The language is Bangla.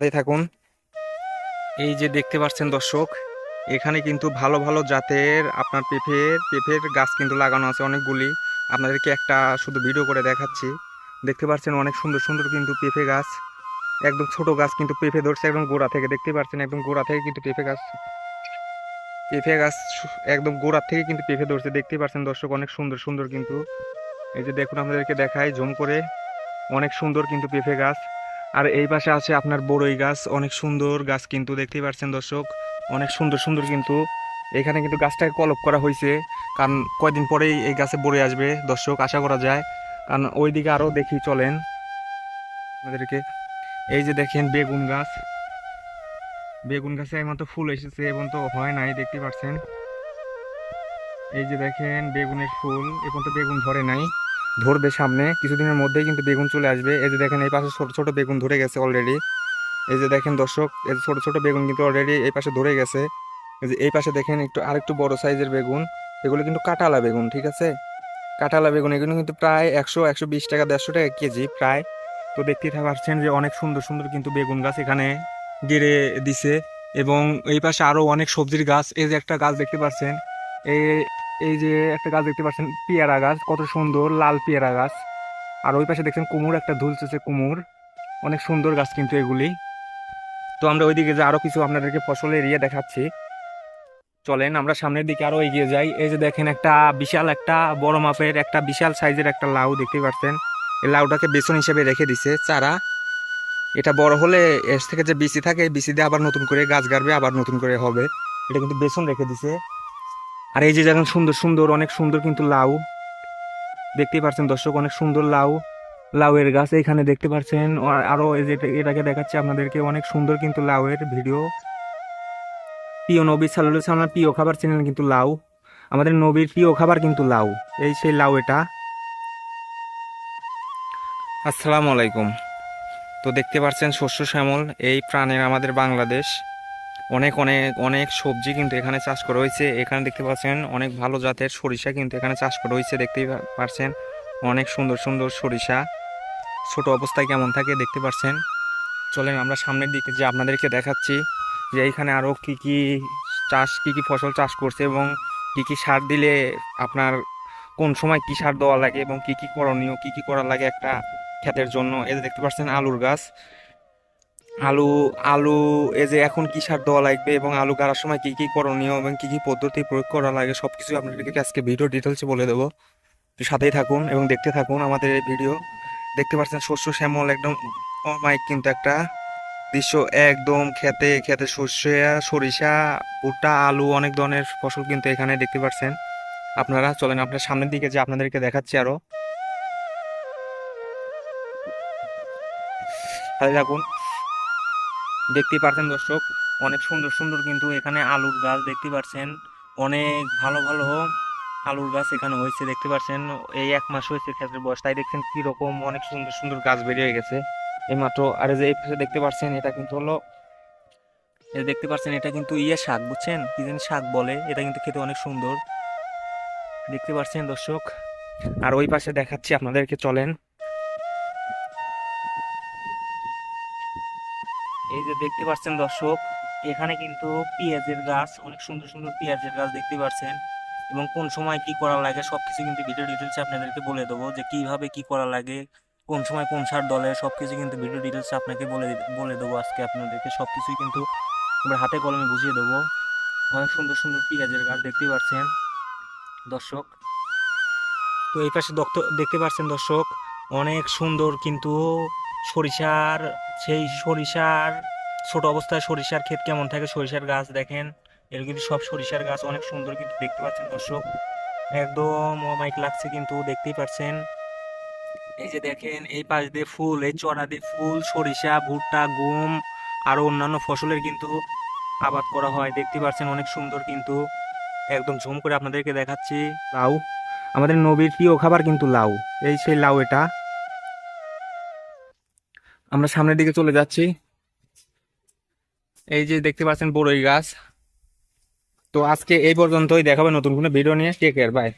সাথেই থাকুন। এই যে দেখতে পাচ্ছেন দর্শক, এখানে কিন্তু ভালো ভালো জাতের আপনার পেঁপের পেঁপের গাছ কিন্তু লাগানো আছে অনেকগুলি। আপনাদেরকে একটা শুধু ভিডিও করে দেখাচ্ছি। দেখতে পাচ্ছেন অনেক সুন্দর সুন্দর কিন্তু পেঁপে গাছ। একদম ছোট গাছ কিন্তু পেঁপে ধরছে একদম গোড়া থেকে। দেখতে পাচ্ছেন একদম গোড়া থেকে কিন্তু পেঁপে গাছ। পেঁপে গাছ একদম গোড়ার থেকে কিন্তু পেঁপে ধরছে। দেখতে পাচ্ছেন দর্শক অনেক সুন্দর সুন্দর কিন্তু। এই যে দেখুন আপনাদেরকে দেখাই, জুম করে। অনেক সুন্দর কিন্তু পেঁপে গাছ। আর এই পাশে আছে আপনার বড়ই গাছ, অনেক সুন্দর গাছ কিন্তু দেখতেই পাচ্ছেন দর্শক, অনেক সুন্দর সুন্দর কিন্তু। এখানে কিন্তু গাছটাকে কলপ করা হয়েছে, কারণ কয়দিন পরেই এই গাছে বড়ে আসবে দর্শক, আশা করা যায়। কারণ ওইদিকে আরও দেখি চলেন আপনাদেরকে। এই যে দেখেন বেগুন গাছ। বেগুন গাছে এইমাত্র ফুল এসেছে এবং তো হয় নাই, দেখতে পাচ্ছেন। এই যে দেখেন বেগুনের ফুল এখন তো বেগুন ধরে নাই। ধরবে সামনে। কিছুদিনের মধ্যেই কিন্তু বেগুন চলে আসবে। এই যে দেখেন, এই পাশে ছোট ছোট বেগুন ধরে গেছে অলরেডি এই যে দেখেন দর্শক, এই ছোট ছোট বেগুন কিন্তু অলরেডি এই পাশে ধরে গেছে। এই যে এই পাশে দেখেন একটু, আরেকটু বড় সাইজের বেগুন। এগুলো কিন্তু কাটালা বেগুন, ঠিক আছে? কাটালা বেগুন, এগুলো কিন্তু প্রায় একশো একশো বিশ টাকা, দেড়শো টাকা কেজি প্রায়। তো দেখতেই পাচ্ছেন যে অনেক সুন্দর সুন্দর কিন্তু বেগুন গাছ এখানে গেড়ে দিছে। এবং এই পাশে আরও অনেক সবজির গাছ। এই যে একটা গাছ দেখতে পাচ্ছেন, এই এই যে একটা গাছ দেখতে পাচ্ছেন, পেয়ারা গাছ, কত সুন্দর লাল পেয়ারা গাছ। আর ওই পাশে দেখছেন কুমুর একটা ঝুলছে কুমুর। অনেক সুন্দর গাছ কিন্তু এগুলি। তো আমরা ওইদিকে যে আরও কিছু আপনাদেরকে ফসলের এরিয়া দেখাচ্ছি। চলেন আমরা সামনের দিকে আরও এগিয়ে যাই। এই যে দেখেন একটা বিশাল একটা বড় মাপের একটা বিশাল সাইজের একটা লাউ দেখতে পাচ্ছেন। এই লাউটাকে বেসন হিসেবে রেখে দিছে চারা। এটা বড় হলে এর থেকে যে বিচি থাকে বিচি দিয়ে আবার নতুন করে গাছ গাড়বে, আবার নতুন করে হবে। এটা কিন্তু বেসন রেখে দিছে। আর এই যে দেখেন সুন্দর সুন্দর, অনেক সুন্দর কিন্তু লাউ। দেখতেই পাচ্ছেন দর্শক, অনেক সুন্দর লাউ, লাউয়ের গাছ। এখানে দেখতে পাচ্ছেন আর- আরও এই যে এটাকে দেখাচ্ছি আপনাদেরকে, অনেক সুন্দর কিন্তু লাউয়ের ভিডিও। প্রিয় নবী সাল্লাহ সাল্লাম প্রিয় খাবার ছিলেন কিন্তু লাউ। আমাদের নবীর প্রিয় খাবার কিন্তু লাউ, এই সেই লাউ এটা। আসসালামু আলাইকুম। তো দেখতে পাচ্ছেন শস্য শ্যামল, এই প্রাণের আমাদের বাংলাদেশ। অনেক অনেক অনেক সবজি কিন্তু এখানে চাষ করা হয়েছে। এখানে দেখতে পাচ্ছেন অনেক ভালো জাতের সরিষা কিন্তু এখানে চাষ করা হয়েছে, দেখতেই পা- পাচ্ছেন অনেক সুন্দর সুন্দর সরিষা। ছোট অবস্থায় কেমন থাকে দেখতে পাচ্ছেন চলেন আমরা সামনের দিকে যে আপনাদেরকে দেখাচ্ছি যে এইখানে আরও কি কি চাষ, কি কি ফসল চাষ করছে এবং কি কি সার দিলে আপনার কোন সময় কি সার দেওয়া লাগে এবং কি কি করণীয়, কি কি করা লাগে একটা ক্ষেতের জন্য। এই দেখতে পাচ্ছেন আলুর গাছ। আলু আলু, এই যে এখন কি সার দেওয়া লাগবে এবং আলু গাড়ার সময় কি কি করণীয় এবং কি কি পদ্ধতি প্রয়োগ করা লাগে সব কিছু আপনাদেরকে আজকে ভিডিও ডিটেলসে বলে দেবো। তো সাথেই থাকুন এবং দেখতে থাকুন আমাদের এই ভিডিও দেখতে পাচ্ছেন শস্য শ্যামল একদম অমায়িক কিন্তু একটা দৃশ্য। একদম খেতে খেতে শস্য সরিষা, ভুট্টা, আলু অনেক ধরনের ফসল কিন্তু এখানে দেখতে পাচ্ছেন। আপনারা চলেন আপনার সামনের দিকে যে আপনাদেরকে দেখাচ্ছি আরও সাথে থাকুন। দেখতেই পারছেন দর্শক, অনেক সুন্দর সুন্দর কিন্তু এখানে আলুর গাছ দেখতে পাচ্ছেন অনেক ভালো ভালো আলুর গাছ এখানে হয়েছে, দেখতে পাচ্ছেন এই এক মাস হয়েছে ক্ষেতের বয়স, তাই দেখছেন কি রকম অনেক সুন্দর সুন্দর গাছ বেরিয়ে গেছে। এইমাত্র আর এই যে এই পাশে দেখতে পাচ্ছেন এটা কিন্তু হলো, এই দেখতে পাচ্ছেন এটা কিন্তু ইয়ে শাক, বুঝছেন? কি জানি শাক বলে, এটা কিন্তু খেতে অনেক সুন্দর। দেখতে পাচ্ছেন দর্শক? আর ওই পাশে দেখাচ্ছি, আপনাদেরকে চলেন। এই যে দেখতে পাচ্ছেন দর্শক, এখানে কিন্তু পেঁয়াজের গাছ, অনেক সুন্দর সুন্দর পেঁয়াজের গাছ দেখতে পাচ্ছেন। এবং কোন সময় কি করা লাগে সবকিছু কিন্তু ভিডিও ডিটেলসে আপনাদেরকে বলে দেবো যে কীভাবে কি করা লাগে, কোন সময় কোন সার দলে, সবকিছু কিন্তু ভিডিও ডিটেলসে আপনাকে বলে বলে দেবো আজকে আপনাদেরকে। সবকিছুই কিন্তু আমরা হাতে কলমে বুঝিয়ে দেবো। অনেক সুন্দর সুন্দর পেঁয়াজের গাছ দেখতে পাচ্ছেন দর্শক। তো এই পাশে দেখতে পাচ্ছেন দর্শক, অনেক সুন্দর কিন্তু সরিষার সেই সরিষার, ছোট অবস্থায় সরিষার ক্ষেত কেমন থাকে? সরিষার গাছ দেখেন, এর কিন্তু সব সরিষার গাছ অনেক সুন্দর কিন্তু দেখতে পাচ্ছেন দর্শক। একদম মাইক লাগছে কিন্তু দেখতেই পাচ্ছেন। এই যে দেখেন, এই পাশ দিয়ে ফুল, এই চড়া দিয়ে ফুল, সরিষা, ভুট্টা, গম, আরও অন্যান্য ফসলের কিন্তু আবাদ করা হয়। দেখতে পাচ্ছেন অনেক সুন্দর কিন্তু। একদম ঝুম করে আপনাদেরকে দেখাচ্ছি, লাউ। আমাদের নবীর প্রিয় খাবার কিন্তু লাউ। এই সেই লাউ এটা। আমরা সামনের দিকে চলে যাচ্ছি। এই যে দেখতে পাচ্ছেন বড়ই গাছ। তো আজকে এই পর্যন্তই। দেখাবে নতুন কোনো ভিডিও নিয়ে। Take care bye